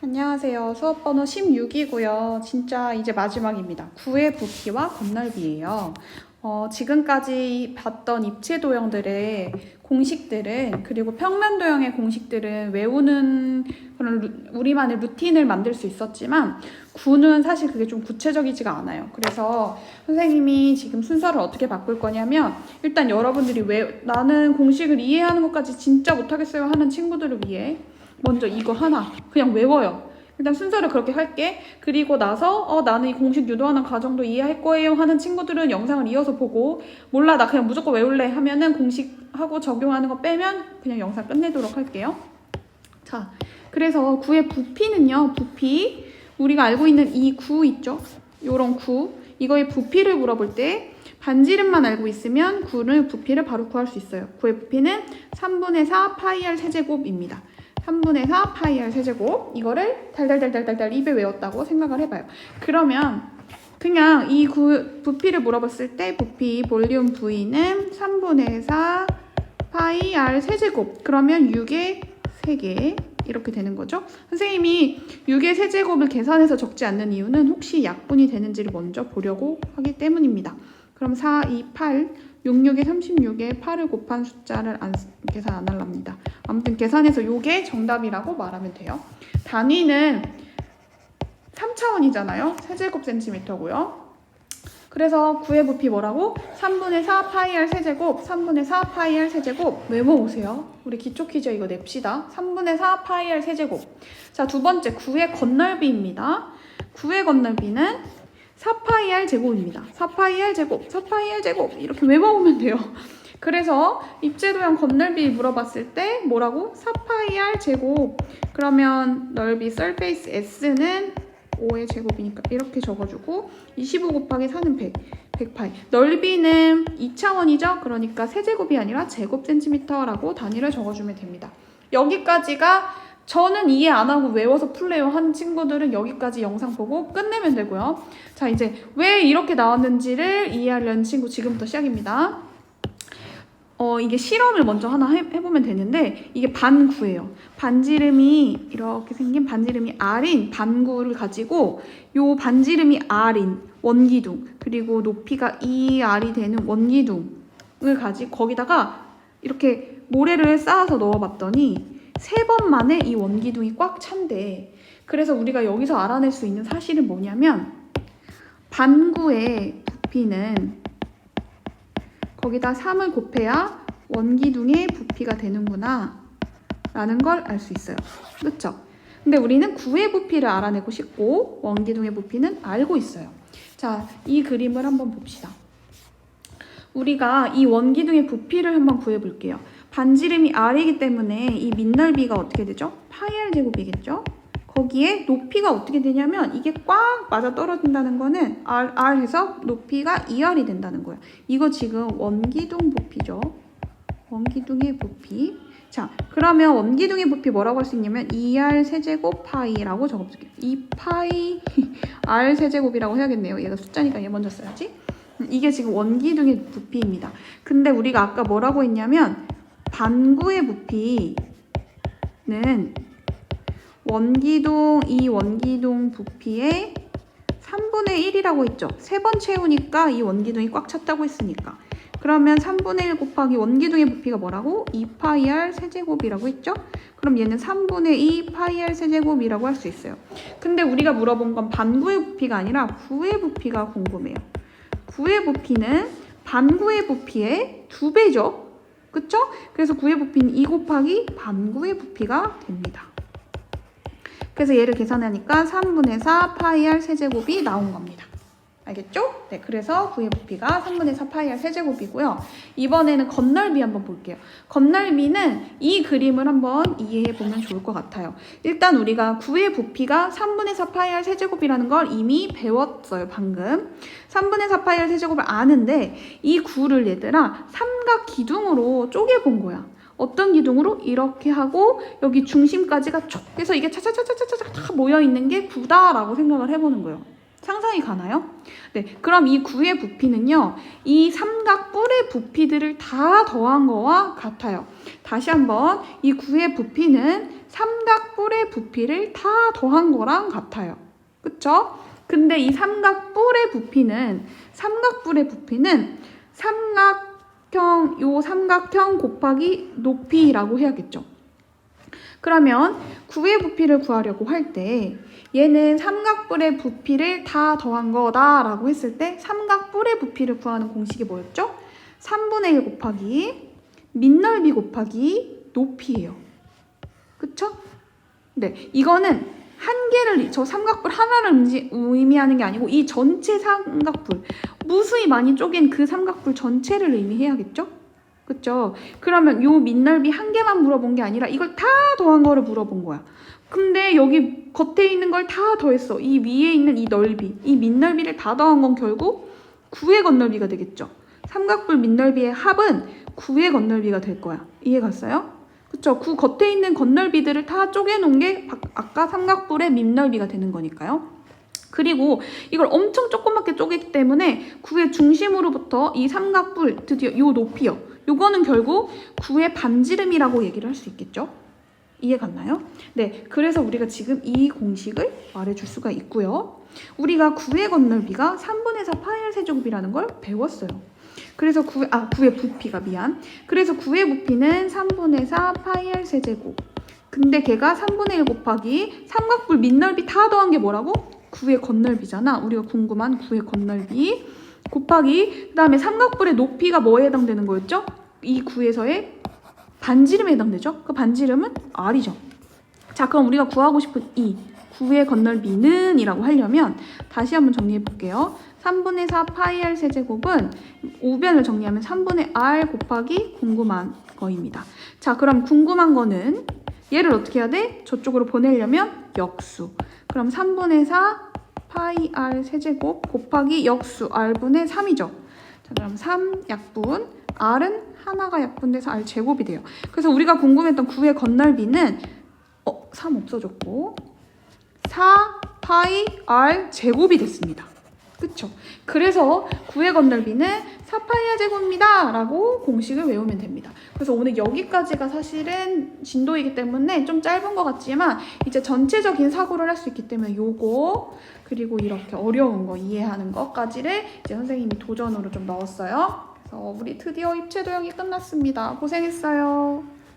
안녕하세요. 수업 번호 16이고요. 진짜 이제 마지막입니다. 9의 부피와 건널비예요. 어, 지금까지 봤던 입체 도형들의 공식들은 그리고 평면 도형의 공식들은 외우는 그런 루- 우리만의 루틴을 만들 수 있었지만 9는 사실 그게 좀 구체적이지가 않아요. 그래서 선생님이 지금 순서를 어떻게 바꿀 거냐면 일단 여러분들이 왜 나는 공식을 이해하는 것까지 진짜 못하겠어요 하는 친구들을 위해 먼저 이거 하나 그냥 외워요. 일단 순서를 그렇게 할게. 그리고 나서 어 나는 이 공식 유도하는 과정도 이해할 거예요 하는 친구들은 영상을 이어서 보고 몰라 나 그냥 무조건 외울래 하면은 공식하고 적용하는 거 빼면 그냥 영상 끝내도록 할게요. 자, 그래서 구의 부피는요. 부피 우리가 알고 있는 이 구 있죠? 요런 구 이거의 부피를 물어볼 때 반지름만 알고 있으면 구를 부피를 바로 구할 수 있어요. 구의 부피는 3분의 4 파이 r 세제곱입니다. 3분의 4 파이 r 세제곱 이거를 달달달달달달 입에 외웠다고 생각을 해봐요. 그러면 그냥 이 구, 부피를 물어봤을 때 부피 볼륨 V는 3분의 4 파이 r 세제곱 그러면 6의 3개 이렇게 되는 거죠. 선생님이 6의 세제곱을 계산해서 적지 않는 이유는 혹시 약분이 되는지를 먼저 보려고 하기 때문입니다. 그럼 4, 2, 8, 6, 6에 36에 8을 곱한 숫자를 안, 쓰- 계산 안 하랍니다. 아무튼 계산해서 요게 정답이라고 말하면 돼요. 단위는 3차원이잖아요. 세제곱 센티미터고요. 그래서 9의 부피 뭐라고? 3분의 4 파이 r 세제곱, 3분의 4 파이 r 세제곱 외워오세요. 우리 기초 퀴즈 이거 냅시다. 3분의 4 파이 r 세제곱. 자, 두 번째 9의 건널비입니다. 9의 건널비는 4 파이 r 제곱입니다. 4 파이 r 제곱, 4 파이 r 제곱 이렇게 외워오면 돼요. 그래서 입제도형 건널비 물어봤을 때 뭐라고? 4 파이 r 제곱. 그러면 넓이 서페이스 S는 5의 제곱이니까 이렇게 적어주고 25 곱하기 4는 100, 100파이. 넓이는 2차원이죠? 그러니까 세제곱이 아니라 제곱 센티미터라고 단위를 적어주면 됩니다. 여기까지가 저는 이해 안 하고 외워서 풀래요 하는 친구들은 여기까지 영상 보고 끝내면 되고요. 자, 이제 왜 이렇게 나왔는지를 이해하려는 친구 지금부터 시작입니다. 어, 이게 실험을 먼저 하나 해, 해보면 되는데, 이게 반구예요. 반지름이 이렇게 생긴 반지름이 R인 반구를 가지고, 요 반지름이 R인 원기둥, 그리고 높이가 2R이 되는 원기둥을 가지고, 거기다가 이렇게 모래를 쌓아서 넣어봤더니, 세 번 만에 이 원기둥이 꽉 찬대. 그래서 우리가 여기서 알아낼 수 있는 사실은 뭐냐면, 반구의 부피는 거기다 3을 곱해야 원기둥의 부피가 되는구나 라는 걸 알 수 있어요. 그렇죠? 근데 우리는 9의 부피를 알아내고 싶고 원기둥의 부피는 알고 있어요. 자, 이 그림을 한번 봅시다. 우리가 이 원기둥의 부피를 한번 구해 볼게요. 반지름이 R이기 때문에 이 밑넓이가 어떻게 되죠? 파이 R 제곱이겠죠? 거기에 높이가 어떻게 되냐면 이게 꽉 맞아 떨어진다는 거는 R, R 해서 높이가 2R이 된다는 거예요. 이거 지금 원기둥 부피죠. 원기둥의 부피. 자, 그러면 원기둥의 부피 뭐라고 할 수 있냐면 2R 세제곱 파이라고 적어볼게요. 2파이 R 세제곱이라고 해야겠네요. 얘가 숫자니까 얘 먼저 써야지. 음, 이게 지금 원기둥의 부피입니다. 근데 우리가 아까 뭐라고 했냐면 반구의 부피는 원기둥 이 원기둥 부피의 3분의 1이라고 했죠. 세 번 채우니까 이 원기둥이 꽉 찼다고 했으니까. 그러면 3분의 1 곱하기 원기둥의 부피가 뭐라고? 2파이 r 세제곱이라고 했죠? 그럼 얘는 3분의 2 파이 r 세제곱이라고 할 수 있어요. 근데 우리가 물어본 건 반구의 부피가 아니라 구의 부피가 궁금해요. 구의 부피는 반구의 부피의 두 배죠. 그쵸? 그래서 구의 부피는 2 곱하기 반구의 부피가 됩니다. 그래서 얘를 계산하니까 3분의 4 파이 r 세제곱이 나온 겁니다. 알겠죠? 네, 그래서 구의 부피가 3분의 4 파이 r 세제곱이고요. 이번에는 건널비 한번 볼게요. 건널비는 이 그림을 한번 이해해 보면 좋을 것 같아요. 일단 우리가 구의 부피가 3분의 4 파이 r 세제곱이라는 걸 이미 배웠어요, 방금. 3분의 4 파이 r 세제곱을 아는데 이 구를 얘들아 삼각 기둥으로 쪼개 본 거야. 어떤 기둥으로 이렇게 하고 여기 중심까지가 쭉 해서 이게 차차차차차차 다 모여 있는 게 구다라고 생각을 해보는 거예요. 상상이 가나요? 네, 그럼 이 구의 부피는요, 이 삼각 뿔의 부피들을 다 더한 거와 같아요. 다시 한번 이 구의 부피는 삼각 뿔의 부피를 다 더한 거랑 같아요. 그쵸? 근데 이 삼각 뿔의 부피는 삼각 뿔의 부피는 삼각 형 요 삼각형 곱하기 높이라고 해야겠죠. 그러면 구의 부피를 구하려고 할 때 얘는 삼각뿔의 부피를 다 더한 거다라고 했을 때 삼각뿔의 부피를 구하는 공식이 뭐였죠? 3분의 1 곱하기 밑넓이 곱하기 높이예요. 그쵸? 네, 이거는 한 개를 저 삼각뿔 하나를 의미하는 게 아니고 이 전체 삼각뿔 무수히 많이 쪼갠 그 삼각뿔 전체를 의미해야겠죠? 그쵸? 그러면 요 밑넓이 한 개만 물어본 게 아니라 이걸 다 더한 거를 물어본 거야. 근데 여기 겉에 있는 걸 다 더했어. 이 위에 있는 이 넓이, 이 밑넓이를 다 더한 건 결국 9의 건넓이가 되겠죠. 삼각뿔 밑넓이의 합은 9의 건넓이가 될 거야. 이해 갔어요? 그쵸? 9 겉에 있는 건넓이들을 다 쪼개놓은 게 바- 아까 삼각뿔의 밑넓이가 되는 거니까요. 그리고 이걸 엄청 조그맣게 쪼개기 때문에 9의 중심으로부터 이 삼각뿔, 드디어 요 높이요. 요거는 결국 9의 반지름이라고 얘기를 할 수 있겠죠? 이해 갔나요? 네, 그래서 우리가 지금 이 공식을 말해줄 수가 있고요. 우리가 9의 건널비가 3분의 4 파이 r 세제곱이라는 걸 배웠어요. 그래서 9, 아, 9의 부피가 미안. 그래서 9의 부피는 3분의 4 파이 r 세제곱. 근데 걔가 3분의 1 곱하기 삼각뿔 밑넓이 다 더한 게 뭐라고? 9의 건널비잖아. 우리가 궁금한 9의 건널비. 곱하기 그다음에 삼각뿔의 높이가 뭐에 해당되는 거였죠? 이 9에서의 반지름에 해당되죠? 그 반지름은 r이죠. 자, 그럼 우리가 구하고 싶은 이 9의 건널비는 이라고 하려면 다시 한번 정리해 볼게요. 3분의 4 파이 r 세제곱은 우변을 정리하면 3분의 r 곱하기 궁금한 거입니다. 자, 그럼 궁금한 거는 얘를 어떻게 해야 돼? 저쪽으로 보내려면 역수. 그럼 3분의 4 파이 r 세제곱 곱하기 역수 r분의 3이죠. 자, 그럼 3 약분 r은 하나가 약분돼서 r 제곱이 돼요. 그래서 우리가 궁금했던 9의 건널비는 어, 3 없어졌고 4 파이 r 제곱이 됐습니다. 그쵸? 그래서 9의 건널비는 4파이 r 제곱입니다. 라고 공식을 외우면 됩니다. 그래서 오늘 여기까지가 사실은 진도이기 때문에 좀 짧은 것 같지만 이제 전체적인 사고를 할 수 있기 때문에 요거 그리고 이렇게 어려운 거 이해하는 것까지를 이제 선생님이 도전으로 좀 넣었어요. 그래서 우리 드디어 입체 도형이 끝났습니다. 고생했어요.